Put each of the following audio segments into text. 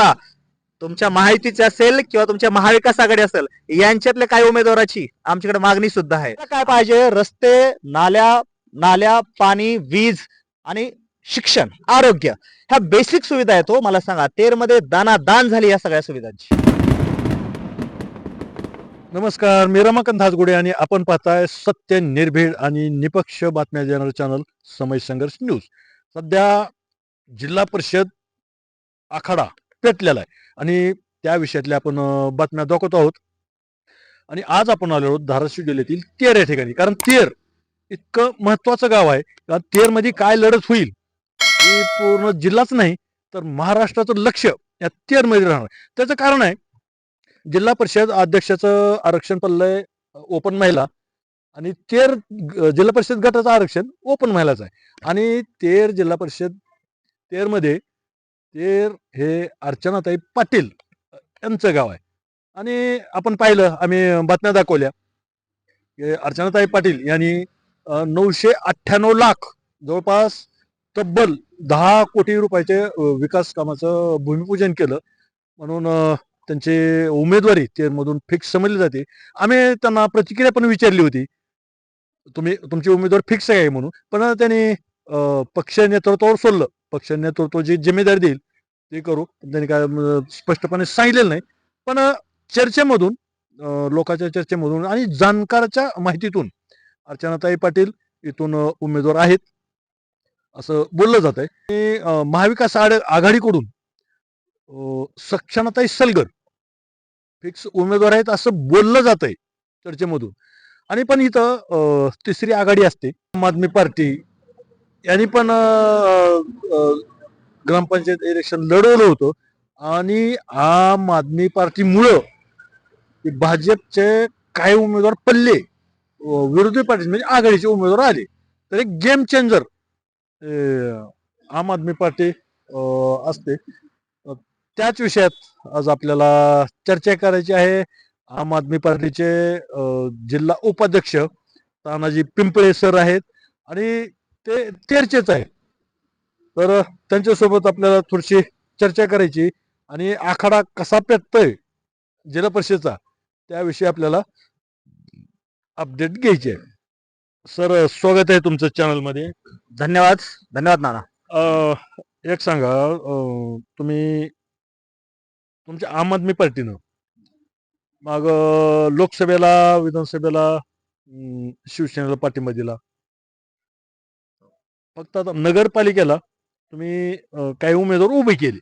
आता तुमच्या माहितीची असेल किंवा तुमच्या महाविकास आघाडी असेल यांच्यातल्या काही उमेदवाराची? आमच्याकडे मागणी सुद्धा आहे. काय पाहिजे? रस्ते नाल्या नाल्या पाणी वीज आणि शिक्षण आरोग्य. ह्या बेसिक सुविधा आहेत हो मला सांगा. तेरमध्ये दानादान झाली या सगळ्या सुविधांची. नमस्कार मी रमाकांत हातगुडे आणि आपण पाहताय सत्य निर्भीड आणि निपक्ष बातम्या देणारं चॅनल समय संघर्ष न्यूज सध्या जिल्हा परिषद आखाडा पेटलेला आहे. आणि त्या विषयातल्या आपण बातम्या दाखवत आहोत. आणि आज आपण आलो आहोत धाराशिव जिल्ह्यातील तेर या ठिकाणी. कारण तेर इतकं महत्वाचं गाव आहे. कारण तेरमध्ये काय लढत होईल ही पूर्ण जिल्हाच नाही तर महाराष्ट्राचं लक्ष या तेरमध्ये राहणार त्याचं कारण आहे जिल्हा परिषद अध्यक्षाचं आरक्षण पडलंय ओपन महिला. आणि तेर ग- जिल्हा परिषद गटाचं आरक्षण ओपन महिलाचं आहे. आणि तेर जिल्हा परिषद तेरमध्ये तेर हे अर्चनाताई पाटील यांचं गाव आहे. आणि आपण पाहिलं आम्ही बातम्या दाखवल्या. अर्चनाताई पाटील यांनी नऊशे अठ्ठ्याण्णव लाख जवळपास तब्बल दहा कोटी रुपयाचे विकास कामाचं भूमिपूजन केलं. म्हणून त्यांची उमेदवारी तेरमधून फिक्स समजली जाते. आम्ही त्यांना प्रतिक्रिया पण विचारली होती. तुम्ही तुमची उमेदवार फिक्स आहे म्हणून. पण त्यांनी पक्ष नेतृत्वावर सोडलं. पक्ष नेतृत्व जी जिम्मेदारी देईल ते करू. त्यांनी काय स्पष्टपणे सांगितलेलं नाही. पण चर्चेमधून लोकांच्या चर्चेमधून आणि जाणकाराच्या माहितीतून अर्चनाताई पाटील इथून उमेदवार आहेत. असं बोललं जात आहे महाविकास आड- आघाडीकडून सक्षमताई सलगर फिक्स उमेदवार आहेत असं बोललं जात आहे चर्चेमधून. आणि पण इथं तिसरी आघाडी असते. आम आदमी पार्टी. यांनी पण ग्रामपंचायत इलेक्शन लढवलं होतं. आणि आम आदमी पार्टीमुळं भाजपचे काही उमेदवार पल्ले विरोधी पार्टी म्हणजे आघाडीचे उमेदवार आले. तर एक गेम चेंजर आम आदमी पार्टी असते. त्याच विषयात आज आपल्याला चर्चा करायची आहे. आम आदमी पार्टीचे जिल्हा उपाध्यक्ष तानाजी पिंपळे सर आहेत. आणि ते तेरचेच आहेत. तर त्यांच्यासोबत आपल्याला थोडीशी चर्चा करायची आणि आखाडा कसा पेटतोय जिल्हा परिषदचा त्याविषयी आपल्याला अपडेट घ्यायची सर स्वागत आहे तुमचं चॅनलमध्ये धन्यवाद. धन्यवाद नाना. अ, एक सांगा अ, तुम्ही तुमच्या आम आदमी पार्टीनं मग अ, लोकसभेला विधानसभेला अम, शिवसेनेला पाठिंबा दिला. फक्त आता नगरपालिकेला तुम्ही काही उमेदवार उभे केले.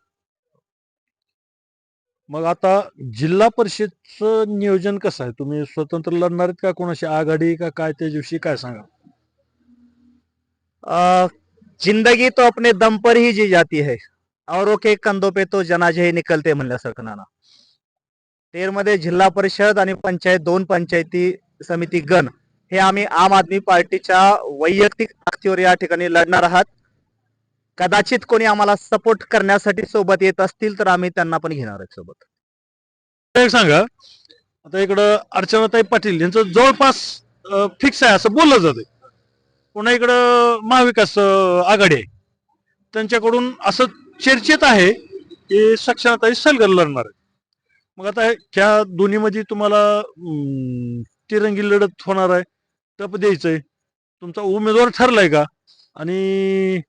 मग आता जिल्हा परिषदचं नियोजन कसं आहे? तुम्ही स्वतंत्र लढणार आहेत का कोणाशी? आघाडी का काय? त्याच्याविषयी काय सांगा जिंदगी तो अपने दम पर ही जी जाती है. औरों के कंदो पे तो जनाजे ही निकलते म्हणल्यासारखं नाना. तेरमध्ये जिल्हा परिषद आणि पंचायत दोन पंचायती समिती गण. हे आम्ही आम आदमी पार्टीच्या वैयक्तिक ताकदीवर या ठिकाणी लढणार आहात. कदाचित कोणी आम्हाला सपोर्ट करण्यासाठी सोबत येत असतील तर आम्ही त्यांना पण घेणार आहेत सोबत. एक सांगा आता इकडं अर्चनाताई पाटील यांचं जवळपास फिक्स आहे असं बोललं जातं पुन्हा इकडं महाविकास आघाडी आहे. त्यांच्याकडून असं चर्चेत आहे की सक्षमताई सलगर लढणार आहे मग आता ह्या दोन्हीमध्ये तुम्हाला तिरंगी लढत होणार आहे टप द्यायचंय. तुमचा उमेदवार ठरलाय का? आणि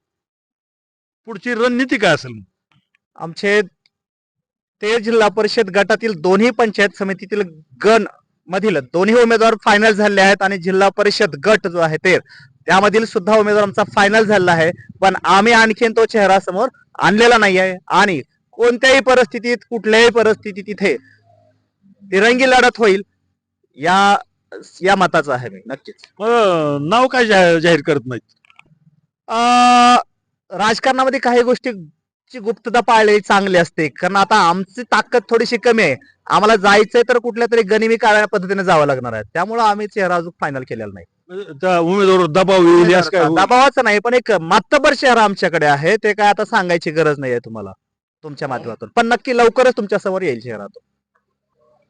पुढची रणनीती काय असेल? आमचे ते जिल्हा परिषद गटातील दोन्ही पंचायत समितीतील गण मधील दोन्ही उमेदवार फायनल झाले आहेत आणि जिल्हा परिषद गट जो आहे ते त्यामधील सुद्धा उमेदवार आमचा फायनल झालेला आहे. पण आम्ही आणखीन तो चेहरा समोर आणलेला नाही आहे आणि कोणत्याही परिस्थितीत कुठल्याही परिस्थितीत तिथे तिरंगी लढत होईल या या मताचा आहे मी नक्कीच. नाव काय जाहीर करत नाहीत? राजकारणामध्ये काही गोष्टीची गुप्तता पाळलेली चांगली असते. कारण आता आमची ताकद थोडीशी कमी आहे. आम्हाला जायचंय तर कुठल्या तरी गनिमी काळ्या पद्धतीने जावं लागणार आहे. त्यामुळे आम्ही चेहरा अजून फायनल केलेला नाही. म्हणजे उमेदवार दबाव येईल दबावाचं नाही पण एक मातबर शहर आमच्याकडे आहे. ते काय आता सांगायची गरज नाहीये तुम्हाला तुमच्या माध्यमातून. पण नक्की लवकरच तुमच्यासमोर येईल शहरात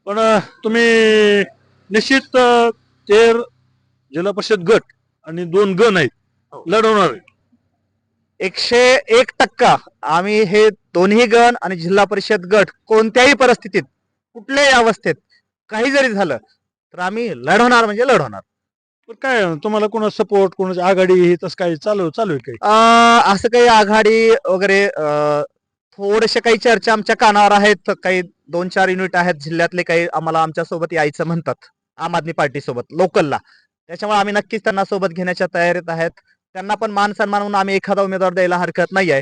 पण तुम्ही निश्चित तेर जिल्हा परिषद गट आणि दोन गण आहेत. हो. लढवणार आहे एकशे एक टक्का. आम्ही हे दोन्ही गण आणि जिल्हा परिषद गट कोणत्याही परिस्थितीत कुठल्याही अवस्थेत काही जरी झालं तर आम्ही लढवणार म्हणजे लढवणार. पण काय तुम्हाला कोणा सपोर्ट कोणाची आघाडी हे तसं काय चालू चालू आहे काही? असं काही आघाडी वगैरे थोडेसे काही चर्चा आमच्या कानावर आहेत. काही दोन चार युनिट आहेत. जिल्ह्यातले काही आम्हाला आमच्यासोबत यायचं म्हणतात. आम आदमी पार्टी सोबत लोकलला त्याच्यामुळे आम्ही नक्कीच त्यांना सोबत घेण्याच्या तयारीत आहेत. त्यांना पण मान सन्मान म्हणून आम्ही एखादा उमेदवार द्यायला हरकत नाही आहे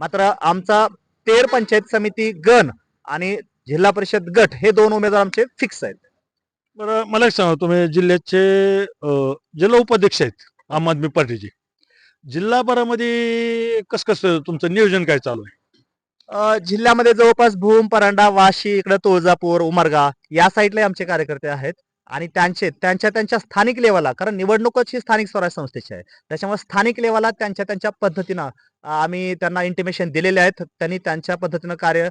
मात्र आमचा तेर पंचायत समिती गण आणि जिल्हा परिषद गट हे दोन उमेदवार आमचे फिक्स आहेत. बरं मला एक सांगा तुम्ही जिल्ह्याचे जिल्हा उपाध्यक्ष आहेत आम आदमी पार्टीचे. जिल्हाभरामध्ये कस कसं तुमचं नियोजन काय चालू आहे? जिल्ह्यामध्ये जवळपास भूम परांडा वाशी इकडे तुळजापूर उमरगा या साईडला आमचे कार्यकर्ते आहेत. आणि त्यांचे त्यांच्या त्यांच्या स्थानिक लेवलला कारण निवडणूकच ही स्थानिक स्वराज्य संस्थेची आहे. त्याच्यामुळे स्थानिक लेवलला त्यांच्या त्यांच्या पद्धतीनं आम्ही त्यांना इंटिमेशन दिलेले आहेत. त्यांनी त्यांच्या पद्धतीनं कार्य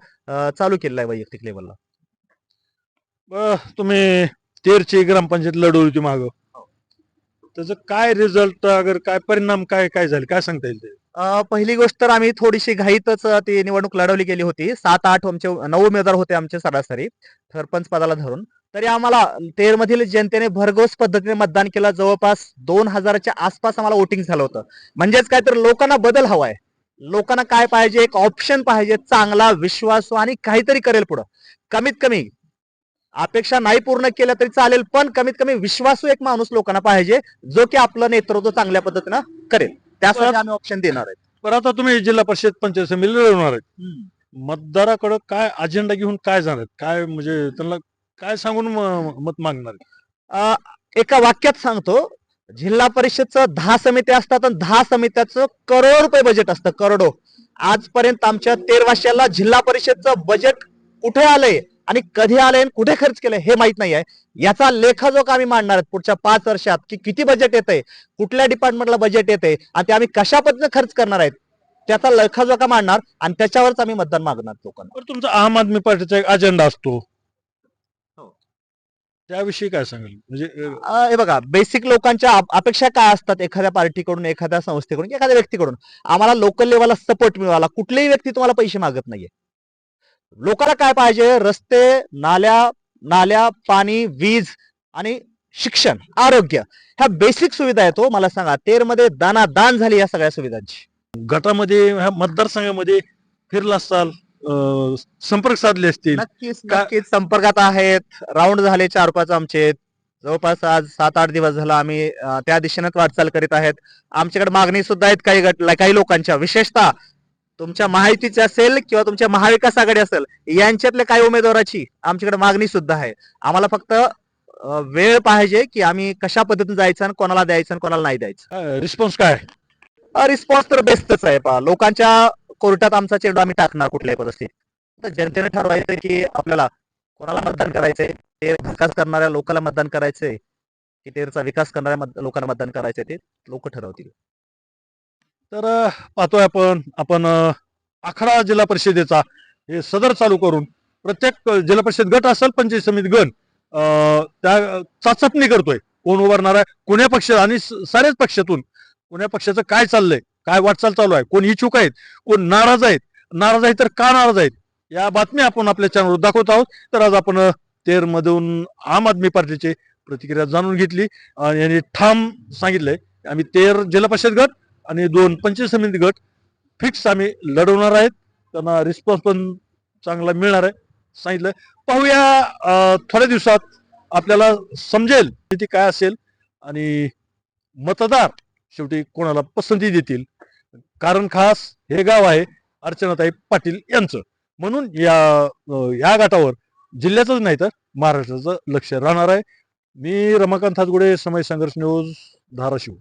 चालू केलेलं आहे वैयक्तिक लेवलला तुम्ही तेरची ग्रामपंचायत लढवली होती माग. त्याचं काय रिझल्ट अगर काय परिणाम काय काय झाले? काय सांगता येईल पहिली गोष्ट तर आम्ही थोडीशी घाईतच ती निवडणूक लढवली गेली होती. सात आठ आमचे नऊ उमेदवार होते आमचे सरासरी सरपंच पदाला धरून. तरी आम्हाला तेर मधील जनतेने भरघोस पद्धतीने मतदान केलं. जवळपास दोन हजाराच्या आसपास आम्हाला वोटिंग झालं होतं. म्हणजेच काय तर लोकांना बदल हवाय. लोकांना काय पाहिजे? एक ऑप्शन पाहिजे. चांगला विश्वासू आणि काहीतरी करेल पुढं. कमीत कमी अपेक्षा नाही पूर्ण केल्या तरी चालेल पण कमीत कमी विश्वासू एक माणूस लोकांना पाहिजे जो की आपलं नेतृत्व चांगल्या पद्धतीनं करेल. त्यासाठी आम्ही ऑप्शन देणार आहेत. पण आता तुम्ही जिल्हा परिषद पंचायत समिती लढवणार आहेत. मतदाराकडे काय अजेंडा घेऊन काय जाणार? काय म्हणजे त्यांना काय सांगून मत मागणार? अ, एका वाक्यात सांगतो जिल्हा परिषदचं दहा समित्या असतात आणि दहा समित्याचं करोड रुपये बजेट असतं करोडो. आजपर्यंत आमच्या तेर वर्षाला जिल्हा परिषदचं बजेट कुठे आलंय? आणि कधी आलंय आणि कुठे खर्च केलंय हे माहीत नाही आहे याचा लेखाजोखा आम्ही मांडणार आहेत पुढच्या पाच वर्षात की किती बजेट येतंय कुठल्या डिपार्टमेंटला बजेट येते आणि ते आम्ही कशा पद्धतीने खर्च करणार आहेत त्याचा लेखाजोखा मांडणार आणि त्याच्यावरच आम्ही मतदान मागणार लोकांना. तुमचा आम आदमी पार्टीचा एक अजेंडा असतो. हो. त्याविषयी काय सांगाल? म्हणजे हे बघा बेसिक लोकांच्या अप- अपेक्षा काय असतात एखाद्या पार्टीकडून एखाद्या संस्थेकडून एखाद्या व्यक्तीकडून? आम्हाला लोकल लेवलला सपोर्ट मिळाला. कुठलीही व्यक्ती तुम्हाला पैसे मागत नाहीये. लोकांना काय पाहिजे? रस्ते नाल्या नाल्या पाणी वीज आणि शिक्षण आरोग्य. ह्या बेसिक सुविधा आहेत हो मला सांगा. तेरमध्ये दाना दान झाली या सगळ्या सुविधांची. गटामध्ये ह्या मतदारसंघामध्ये फिरला असाल संपर्क साधले असतील. नक्कीच संपर्कात आहेत. राऊंड झाले चार पाच आमचे. जवळपास आज सात आठ दिवस झाला आम्ही त्या दिशेनेच वाटचाल करीत आहेत. आमच्याकडे मागणी सुद्धा आहेत काही गट काही लोकांच्या. विशेषतः तुमच्या माहितीची असेल किंवा तुमच्या महाविकास आघाडी असेल यांच्यातल्या काही उमेदवाराची आमच्याकडे मागणी सुद्धा आहे. आम्हाला फक्त वेळ पाहिजे की आम्ही कशा पद्धतीने जायचं आणि कोणाला द्यायचं आणि कोणाला नाही द्यायचं. रिस्पॉन्स काय? रिस्पॉन्स तर बेस्टच आहे पहा. लोकांच्या कोर्टात आमचा चेंडू आम्ही टाकणार कुठल्याही परिस्थितीत. जनतेने ठरवायचं की आपल्याला कोणाला मतदान करायचंय? ते विकास करणाऱ्या लोकांना मतदान करायचंय. की तेरचा विकास करणाऱ्या लोकांना मतदान करायचंय ते लोक ठरवतील. तर पाहतोय आपण आपण आखाडा जिल्हा परिषदेचा हे सदर चालू करून प्रत्येक जिल्हा परिषद गट असेल पंचायत समिती गण त्या चाचपणी करतोय. कोण उभारणार आहे? कोण्या पक्ष आणि स- साऱ्याच पक्षातून. कोण्या पक्षाचं काय चाललंय? काय वाटचाल चालू आहे? कोण इच्छुक आहेत? कोण नाराज आहेत? नाराज आहेत तर का नाराज आहेत? या बातम्या आपण आपल्या चॅनलवर दाखवत आहोत. तर आज आपण तेरमधून आम आदमी पार्टीचे प्रतिक्रिया जाणून घेतली. आणि यांनी ठाम सांगितलंय. आम्ही तेर जिल्हा परिषद गट आणि दोन पंचायत समिती गट फिक्स आम्ही लढवणार आहेत. त्यांना रिस्पॉन्स पण चांगला मिळणार आहे सांगितलं पाहूया थोड्या दिवसात आपल्याला समजेल ती काय असेल आणि मतदार शेवटी कोणाला पसंती देतील. कारण खास हे गाव आहे अर्चनाताई पाटील यांचं. म्हणून या या गटावर जिल्ह्याचंच नाही तर महाराष्ट्राचं लक्ष राहणार आहे. मी रमाकांत हातगुडे समय संघर्ष न्यूज धाराशिव.